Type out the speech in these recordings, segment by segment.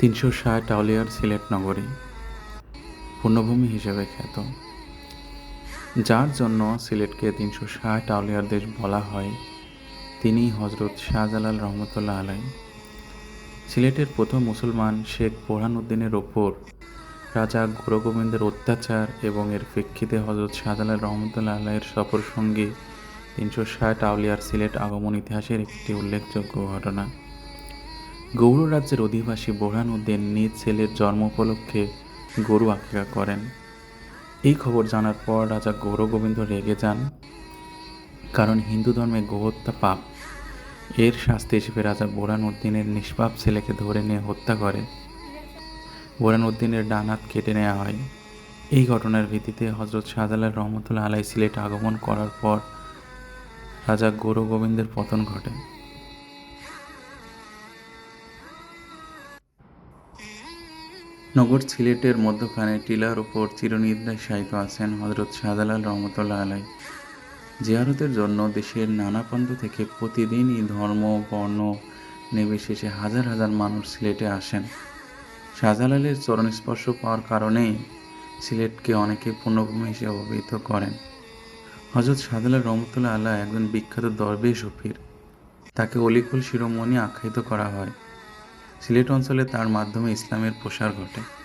তিনশো ষাট আউলিয়ার সিলেট নগরী পূর্ণভূমি হিসেবে খ্যাত। যার জন্য সিলেটকে তিনশো ষাট আউলিয়ার দেশ বলা হয় তিনি হজরত শাহজালাল রহমতুল্লাহ আলাই। সিলেটের প্রথম মুসলমান শেখ বোরহানুদ্দিনের ওপর রাজা গুরুগোবিন্দের অত্যাচার এবং এর প্রেক্ষিতে হজরত শাহজালাল রহমতুল্লাহ আলাইয়ের সফর সঙ্গে তিনশো ষাট আউলিয়ার সিলেট আগমন ইতিহাসের একটি উল্লেখযোগ্য ঘটনা। গৌড় রাজ্যের অধিবাসী বোরহান উদ্দিন নিজ ছেলের জন্ম উপলক্ষে গরু আকিকা করেন। এই খবর জানার পর রাজা গৌর গোবিন্দ রেগে যান, কারণ হিন্দু ধর্মে গোহত্যা পাপ। এর শাস্তি হিসেবে রাজা বোরান উদ্দিনের নিষ্পাপ ছেলেকে ধরে নিয়ে হত্যা করে। বোরান উদ্দিনের ডান হাত কেটে নেওয়া হয়। এই ঘটনার ভিত্তিতে হজরত শাহজালাল রহমতুল্লাহ আলাই সিলেট আগমন করার পর রাজা গৌর গোবিন্দের পতন ঘটে। নগর সিলেটের মধ্যখানে টিলার উপর চিরনিদ্রায় শায়িত আছেন হজরত শাহজালাল রহমতুল্লাহ আলাই জিয়ারতের জন্য দেশের নানা প্রান্ত থেকে প্রতিদিনই ধর্ম, বর্ণ, নির্বিশেষে হাজার হাজার মানুষ সিলেটে আসেন। শাহজালালের চরণ স্পর্শ পাওয়ার কারণেই সিলেটকে অনেকে পূর্ণভূমি হিসেবে অভিহিত করেন। হজরত শাহজালাল রহমতুল্লাহ আল্লাহ একজন বিখ্যাত দরবেশ ফকির তাকে অলিকুল শিরোমণি আখ্যায়িত করা হয়। সিলেট অঞ্চলে তার মাধ্যমে ইসলামের প্রসার ঘটে।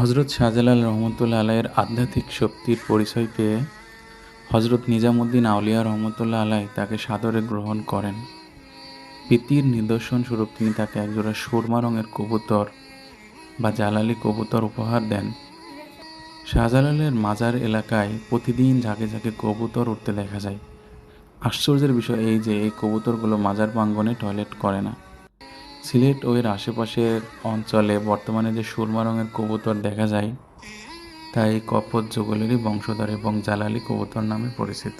হজরত শাহজালাল রহমতুল্লাহ আলাইয়ের আধ্যাত্মিক শক্তির পরিচয় পেয়ে হজরত নিজামুদ্দিন আউলিয়া রহমতুল্লাহ আলাই তাকে সাদরে গ্রহণ করেন। প্রীতির নিদর্শন স্বরূপ তিনি তাকে একজোড়া সুরমা রঙের কবুতর বা জালালি কবুতর উপহার দেন। শাহজালালের মাজার এলাকায় প্রতিদিন ঝাঁকে ঝাঁকে কবুতর উঠতে দেখা যায়। আশ্চর্যের বিষয় এই যে এই কবুতরগুলো মাজার প্রাঙ্গনে টয়লেট করে না। সিলেট ওয়ের আশেপাশের অঞ্চলে বর্তমানে যে সুরমা রঙের কবুতর দেখা যায়, তাই কপত যুগলেরই বংশধর এবং জালালি কবুতর নামে পরিচিত।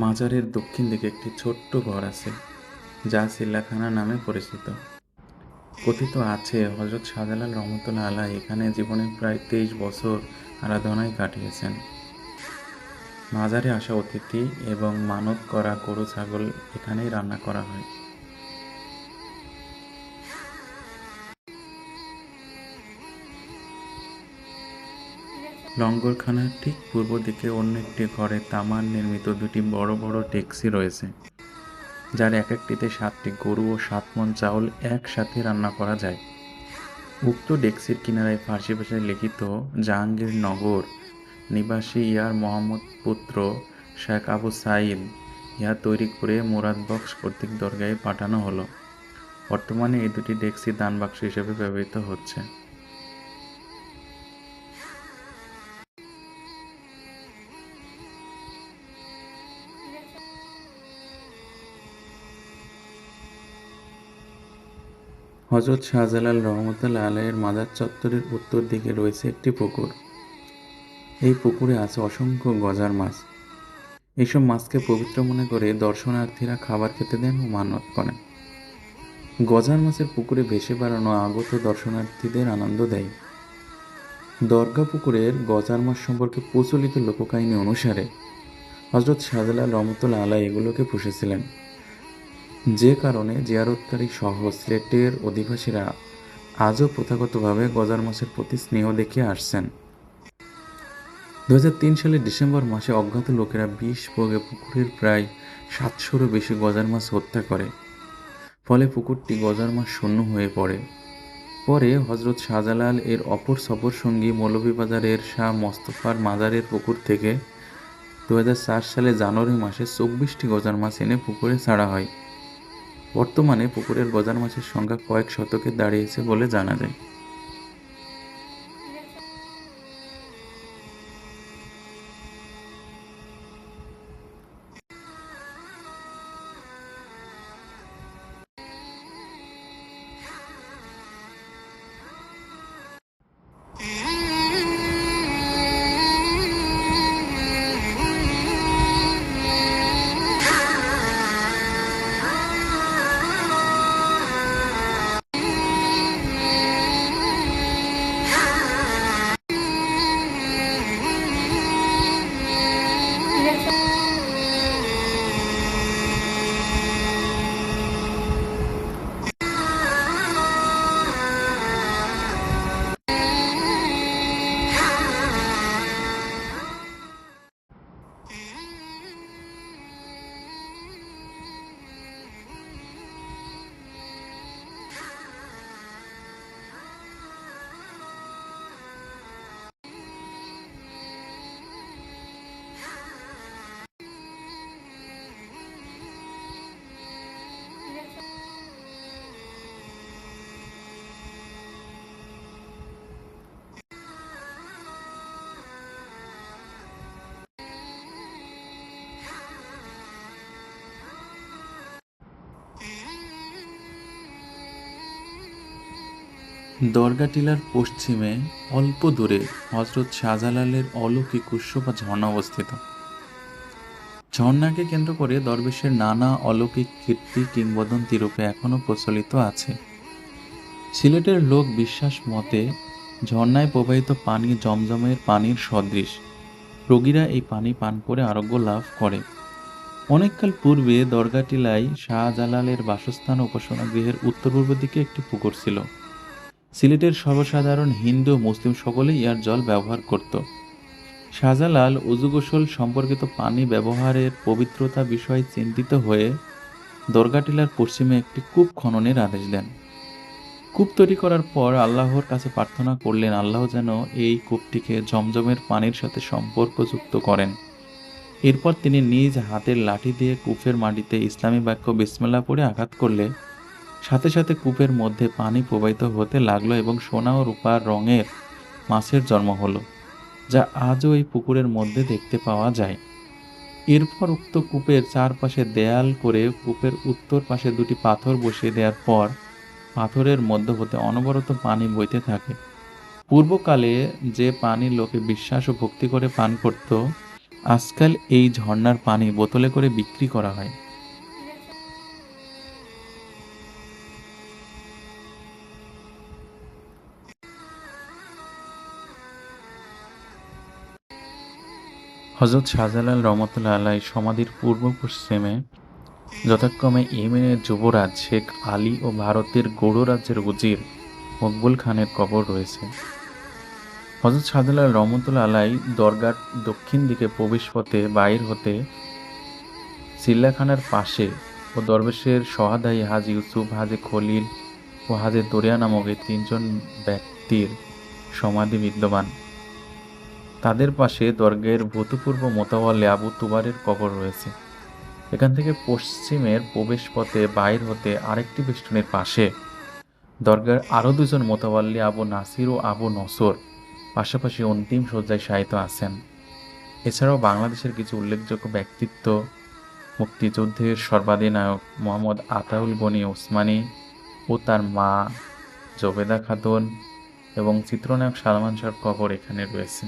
মাজারের দক্ষিণ দিকে একটি ছোট্ট ঘর আছে, যা সিল্লাখানা নামে পরিচিত। কথিত আছে হজরত শাহজালাল রহমতুল্লাহ আলাহ এখানে জীবনের প্রায় তেইশ বছর আরাধনায় কাটিয়েছেন। মাজারে আসা অতিথি এবং মানত করা গরু ছাগল এখানেই রান্না করা হয়। লঙ্গরখানার ঠিক পূর্ব দিকে অন্য একটি ঘরে তামার নির্মিত দুটি বড় বড় ট্যাক্সি রয়েছে, যার এক একটিতে সাতটি গরু ও সাত মন চাউল একসাথে রান্না করা যায়। উক্ত ডেক্সির কিনারায় ফার্সি ভাষায় লিখিত জাহাঙ্গীরনগর নিবাসী ইয়ার মোহাম্মদ পুত্র শেখ আবু সাইদ ইহা তৈরি করে মুরাদ বক্স কর্তৃক দরগায় পাঠানো হলো। বর্তমানে এই দুটি ডেক্সি দান বাক্স হিসেবে ব্যবহৃত হচ্ছে। হজরত শাহজালাল রহমতুল্লাহ আলাইয়ের মাজার চত্বরের উত্তর দিকে রয়েছে একটি পুকুর। এই পুকুরে আছে অসংখ্য গজার মাছ। এইসব মাছকে পবিত্র মনে করে দর্শনার্থীরা খাবার খেতে দেন ও মানত করেন। গজার মাছের পুকুরে ভেসে বেড়ানো আগত দর্শনার্থীদের আনন্দ দেয়। দরগা পুকুরের গজার মাছ সম্পর্কে প্রচলিত লোককাহিনী অনুসারে হজরত শাহজালাল রহমতুল্লা আলা এগুলোকে পুষেছিলেন। যে কারণে জিয়ারতকারী সহ সিলেটের অধিবাসীরা আজও প্রথাগতভাবে গজার মাছের প্রতি স্নেহ দেখিয়ে আসছেন। দু সালের ডিসেম্বর মাসে অজ্ঞাত লোকেরা বিষ ভোগে পুকুরের প্রায় সাতশোরও বেশি গজার মাছ হত্যা করে। ফলে পুকুরটি গজার মাছ শূন্য হয়ে পড়ে। পরে হজরত শাহজালাল এর অপর সফর সঙ্গী মৌলভীবাজারের শাহ মোস্তফার মাজারের পুকুর থেকে দু হাজার চার সালে জানুয়ারি মাসে চব্বিশটি গজার মাছ এনে পুকুরে ছাড়া হয়। বর্তমানে পুকুরের গজার মাছের সংখ্যা কয়েক শতকে দাঁড়িয়েছে বলে জানা যায়। দরগা টিলার পশ্চিমে অল্প দূরে হজরত শাহজালালের অলৌকিক বা ঝর্ণা অবস্থিত ঝর্ণাকে কেন্দ্র করে দরবেশের নানা অলৌকিক কীর্তি, কিংবদন্তি রূপে এখনও প্রচলিত আছে। সিলেটের লোক বিশ্বাস মতে ঝর্ণায় প্রবাহিত পানি জমজমের পানির সদৃশ। রোগীরা এই পানি পান করে আরোগ্য লাভ করে। অনেককাল পূর্বে দরগা টিলায় শাহজালালের বাসস্থান উপাসনা গৃহের উত্তর পূর্ব দিকে একটি পুকুর ছিল। সিলেটের সর্বসাধারণ হিন্দু মুসলিম সকলেই ইয়ার জল ব্যবহার করত। শাহজালাল উজু গোসল সম্পর্কিত পানি ব্যবহারের পবিত্রতা বিষয়ে চিন্তিত হয়ে দরগাটিলার পশ্চিমে একটি কূপ খননের আদেশ দেন। কূপ তৈরি করার পর আল্লাহর কাছে প্রার্থনা করলেন, আল্লাহ যেন এই কূপটিকে জমজমের পানির সাথে সম্পর্কযুক্ত করেন। এরপর তিনি নিজ হাতের লাঠি দিয়ে কূপের মাটিতে ইসলামী বাক্য বিসমেল্লা পড়ে আঘাত করলে সাথে সাথে কূপের মধ্যে পানি প্রবাহিত হতে লাগল এবং সোনা ও রূপার রঙের মাছের জন্ম হলো, যা আজও এই পুকুরের মধ্যে দেখতে পাওয়া যায়। এরপর উক্ত কূপের চারপাশে দেয়াল করে কূপের উত্তর পাশে দুটি পাথর বসিয়ে দেওয়ার পর পাথরের মধ্য হতে অনবরত পানি বইতে থাকে। পূর্বকালে যে পানি লোকে বিশ্বাস ও ভক্তি করে পান করত, আজকাল এই ঝর্ণার পানি বোতলে করে বিক্রি করা হয়। হজরত শাহজালাল রহমতুল্লাহ আলাই সমাধির পূর্ব পশ্চিমে যথাক্রমে ইয়েমেনের যুবরাজ শেখ আলী ও ভারতের গৌড় রাজ্যের উজির মকবুল খানের কবর রয়েছে। হজরত শাহজালাল রহমতুল্লাহ আলাই দরগার দক্ষিণ দিকে প্রবেশ পথে বাইর হতে সিল্লাখানার পাশে ও দরবেশের সহাদাই হাজি ইউসুফ, হাজে খলিল ও হাজে দরিয়া নামক এই তিনজন ব্যক্তির সমাধি বিদ্যমান। তাদের পাশে দর্গের ভূতপূর্ব মোতাওয়ালে আবু তুবারের কবর রয়েছে। এখান থেকে পশ্চিমের প্রবেশ পথে বাইর হতে আরেকটি বেষ্টনের পাশে। দরগার আরও দুজন মোতাওয়াল্লি আবু নাসির ও আবু নসর, পাশাপাশি অন্তিম শয্যায় শায়িত আছেন। এছাড়াও বাংলাদেশের কিছু উল্লেখযোগ্য ব্যক্তিত্ব, মুক্তিযুদ্ধের সর্বাধিনায়ক মোহাম্মদ আতাউল গনি ওসমানী ও তার মা জবেদা খাতুন এবং চিত্রনায়ক সালমান শাহর কবর এখানে রয়েছে।